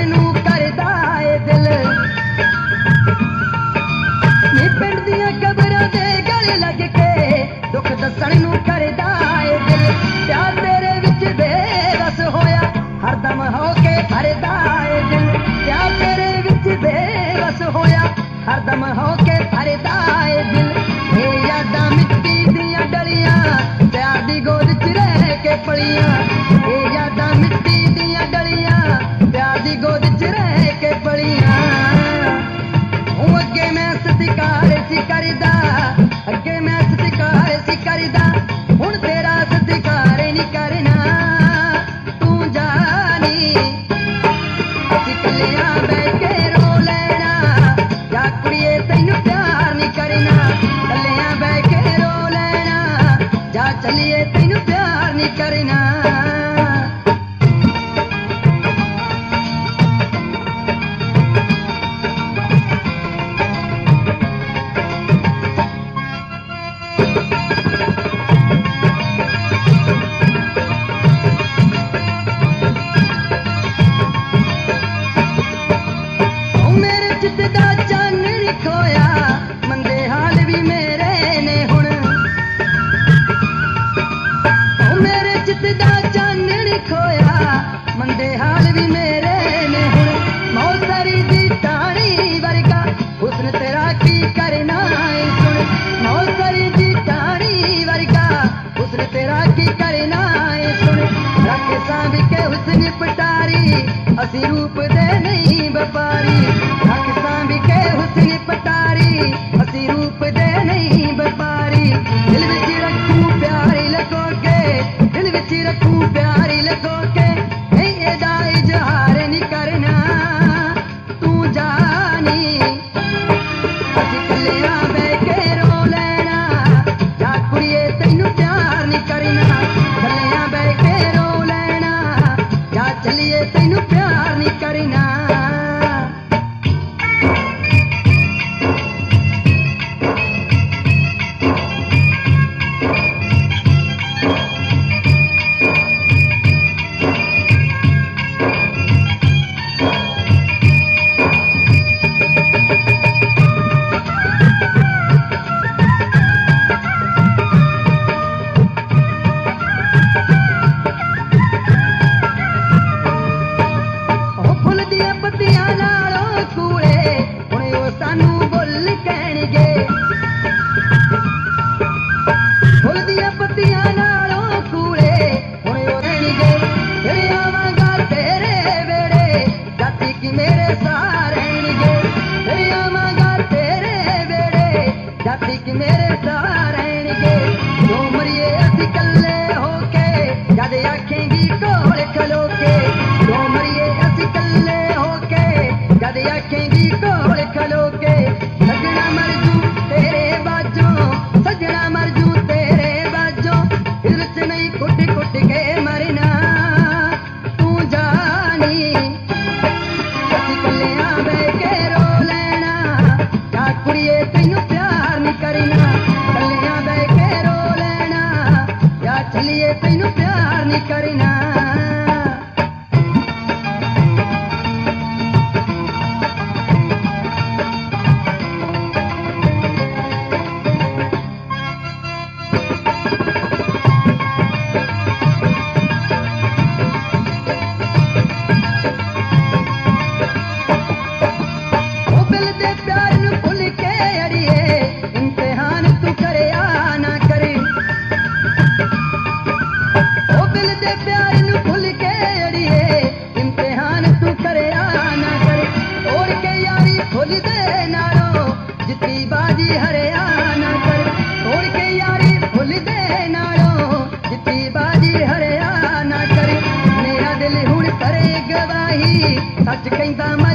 ਜਾਣ ਨੂੰ ਕਰਦਾ ਏ ਦਿਲ। ਨੀ ਪਿੰਡ ਦੀਆਂ ਕਬਰਾਂ ਦੇ ਗਲ ਲੱਗ ਕੇ ਦੁੱਖ ਦੱਸਣ ਨੂੰ ਕਰਦਾ ਏ ਦਿਲ। ਪਿਆਰ ਤੇਰੇ ਵਿੱਚ ਬੇਰਸ ਹੋਇਆ, ਹਰਦਮ ਹੋ ਕੇ ਭਰਦਾ ਏ ਦਿਲ। ਪਿਆਰ ਤੇਰੇ ਵਿੱਚ ਬੇਰਸ ਹੋਇਆ, ਹਰਦਮ ਹੋ ਕੇ ਭਰਦਾ ਏ ਦਿਲ। ਇਹ ਯਾਦਾਂ ਮਿੱਟੀ ਦੀਆਂ ਡਲੀਆਂ, ਪਿਆਰ ਦੀ ਗੋਦ 'ਚ ਰਹਿ ਕੇ ਪਲੀਆਂ। ਇਹ ਯਾਦਾਂ हुस्न तेरा की करना है सुन रख सांभ के हुस्न पटारी असी रूप दे नहीं बपारी रख सांभ के हुस्न पटारी ਛੱਡ ਕੇ ਮੇਰੇ ਤਾਂ ਰਹਿਣਗੇ। ਕਰਨਾ। Ainda